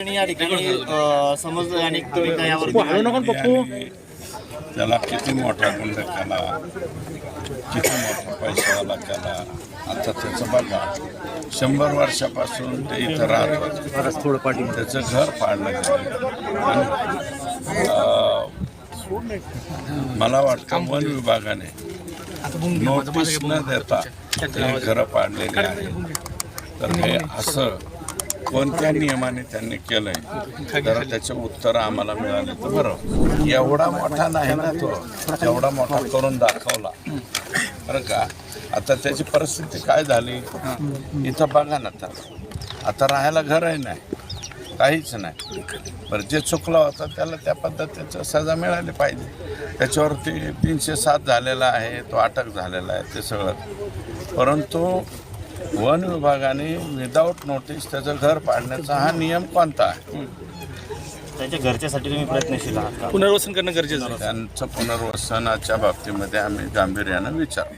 आणि या ठिकाणी अ, समजलं आणि तुम्ही काय यावर आणि त्याला किती मोठा गुंड केला किती मोठा पैशावाला केला आता त्याचं बघा शंभर वर्षापासून ते इथं राहत होते. त्याचं घर पाडलं गेलं. मला वाटतं वन विभागाने नोटीस न देता ते घरं पाडलेली आहे. तर हे असं कोणत्या नियमाने त्यांनी केलंय? तर त्याचे उत्तर आम्हाला मिळाले तर बरं. एवढा मोठा नाही ना तो. एवढा मोठा करून दाखवला. बरं का? आता त्याची परिस्थिती काय झाली? इथं बघा ना आता. आता राहायला घरही नाही. काहीच नाही. बरं जे चुकलं होतं त्याला त्या पद्धतीचं सजा मिळाली पाहिजे. त्याच्यावरती तीनशे सात झालेला आहे तो अटक झालेला आहे ते सगळं. परंतु वन विभागाने विदाऊट नोटीस त्याचं घर पाडण्याचा हा नियम कोणता आहे? त्यांच्या घरच्यासाठी तुम्ही प्रयत्नशील आहात का? पुनर्वसन करणं गरजेचं आहे. त्यांचं पुनर्वसनाच्या बाबतीमध्ये आम्ही गांभीर्यानं विचार